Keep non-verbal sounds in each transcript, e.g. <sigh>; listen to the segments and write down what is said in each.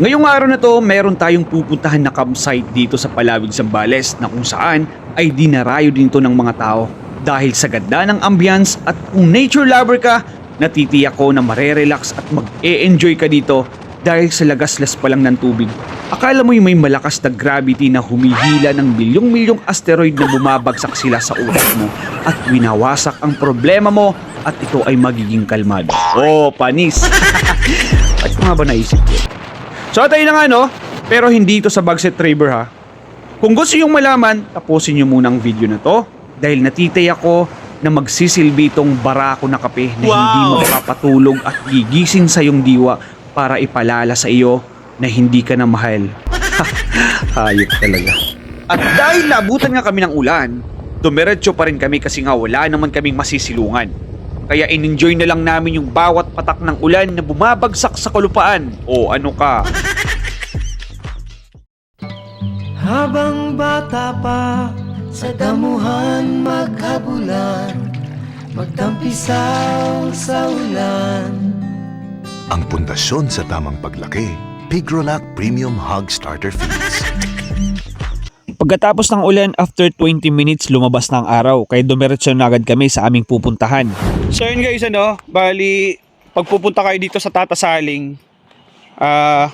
Ngayong araw na to, meron tayong pupuntahan na campsite dito sa Palawig, Zambales na kung saan ay dinarayo din to ng mga tao. Dahil sa ganda ng ambience at kung nature lover ka, natitiyak ko na marerelax at mag-e-enjoy ka dito dahil sa lagaslas pa lang ng tubig. Akala mo'y may malakas na gravity na humihila ng milyong-milyong asteroid na bumabagsak sila sa utak mo at winawasak ang problema mo at ito ay magiging kalmado. Oh, panis! <laughs> Ko nga ba naisip yun? So tayo na nga no, pero hindi ito sa Bagset Traver ha. Kung gusto nyong malaman, tapusin nyo muna ang video na to dahil natitay ako na magsisilbi itong barako na kape na hindi magpapatulog at gigising sa iyong diwa para ipalala sa iyo na hindi ka na mahal. <laughs> Hayop talaga. At dahil nabutan nga kami ng ulan, dumiretso pa rin kami kasi nga wala naman kaming masisilungan. Kaya in-enjoy na lang namin yung bawat patak ng ulan na bumabagsak sa kalupaan. O ano ka? Habang bata pa sa damuhan maghabulan Magtampisaw sa ulan Ang pundasyon sa tamang paglaki, Pigrolac Premium Hog Starter Feeds. Pagkatapos ng ulan, after 20 minutes, lumabas na ang araw. Kaya dumiretso na agad kami sa aming pupuntahan. So yun guys, ano, bali, pagpupunta kayo dito sa Tatasaling, ah,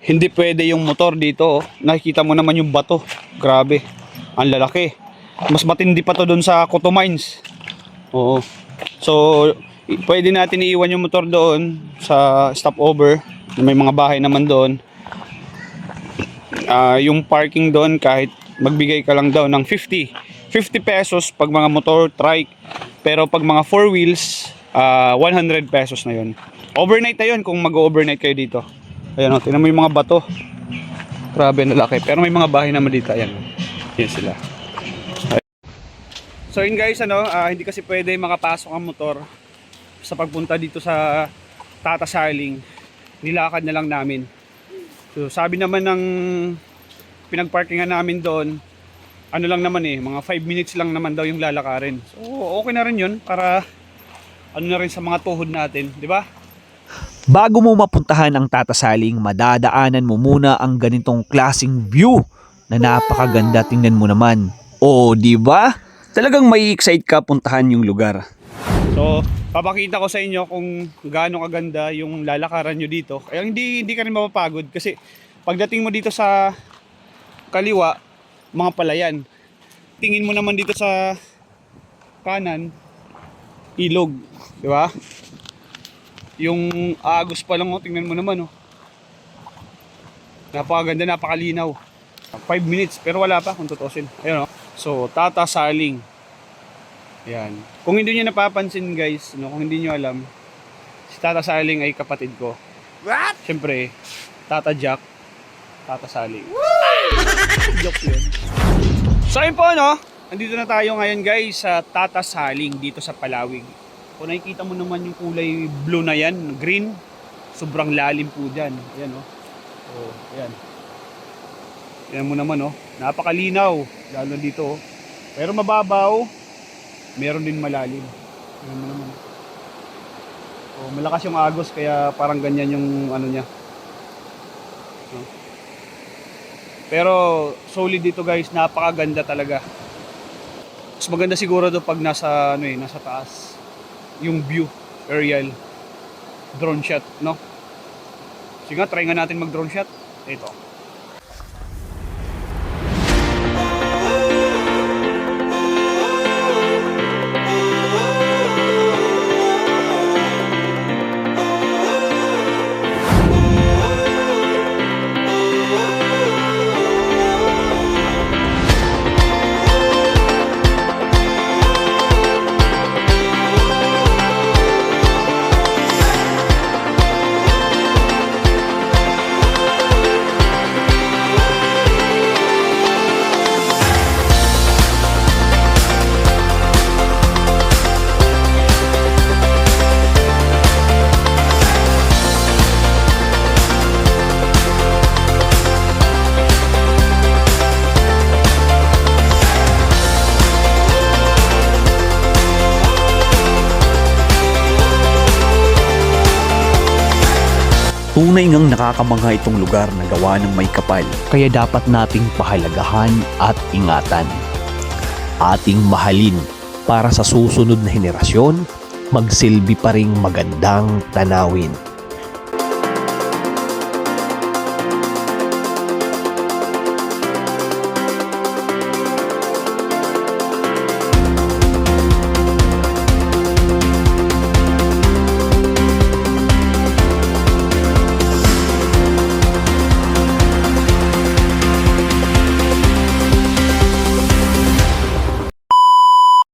hindi pwede yung motor dito. oh. Nakikita mo naman yung bato. Grabe, ang lalaki. Mas matindi pa to doon sa Coto Mines. Oo. So, pwede natin iiwan yung motor doon sa stopover. May mga bahay naman doon. Ah, yung parking doon kahit magbigay ka lang daw ng 50 50 pesos pag mga motor trike. Pero pag mga four wheels ah, 100 pesos na yun. Overnight na yun kung mag-overnight kayo dito. Ayan o tingnan mo yung mga bato. Grabe na laki pero may mga bahay naman dito ayan. Yan sila. So yun guys ano ah, hindi kasi pwede makapasok ang motor sa pagpunta dito sa Tata Saling nilakad na lang namin So sabi naman ng pinagparkingan namin doon, ano lang naman eh, mga 5 minutes lang naman daw yung lalakarin. So okay na rin yun para ano na rin sa mga tuhod natin, di ba? Bago mo mapuntahan ang tatasaling, madadaanan mo muna ang ganitong klasing view na napakaganda tingnan mo naman. Oo, di ba? Talagang may excite ka puntahan yung lugar. So, papakita ko sa inyo kung gaano kaganda yung lalakaran nyo dito. Kaya hindi, hindi ka rin mapapagod kasi pagdating mo dito sa kaliwa, mga palayan. Tingin mo naman dito sa kanan, ilog. Di ba? Yung agos pa lang, oh, tingnan mo naman. Oh. Napakaganda, napakalinaw. 5 minutes, pero wala pa kung tutusin. Ayun, oh. So, Tata Saling. Yan. Kung hindi nyo napapansin guys, no, kung hindi nyo alam, si Tata Saling ay kapatid ko. What? Siyempre, Tata Jack, Tata Saling. <laughs> Joke yun. So ayun po no, andito na tayo ngayon guys sa Tata Saling dito sa Palawig. Kung nakikita mo naman yung kulay blue na yan, green, sobrang lalim po dyan. Ayan oh. Oh, ayan. Ayan mo naman oh, napakalinaw, lalo dito oh. Pero mababaw, meron din malalim. Ayan mo naman. Oh, malakas yung agos kaya parang ganyan yung ano niya. No? Pero solid dito guys, napakaganda talaga. Mas maganda siguro do pag nasa ano eh, nasa taas yung view, aerial drone shot, no? Sige try nga natin mag drone shot. Ito. Tunay ngang nakakamangha itong lugar na gawa ng may kapal. Kaya dapat nating pahalagahan at ingatan. Ating mahalin para sa susunod na henerasyon, magsilbi pa ring magandang tanawin.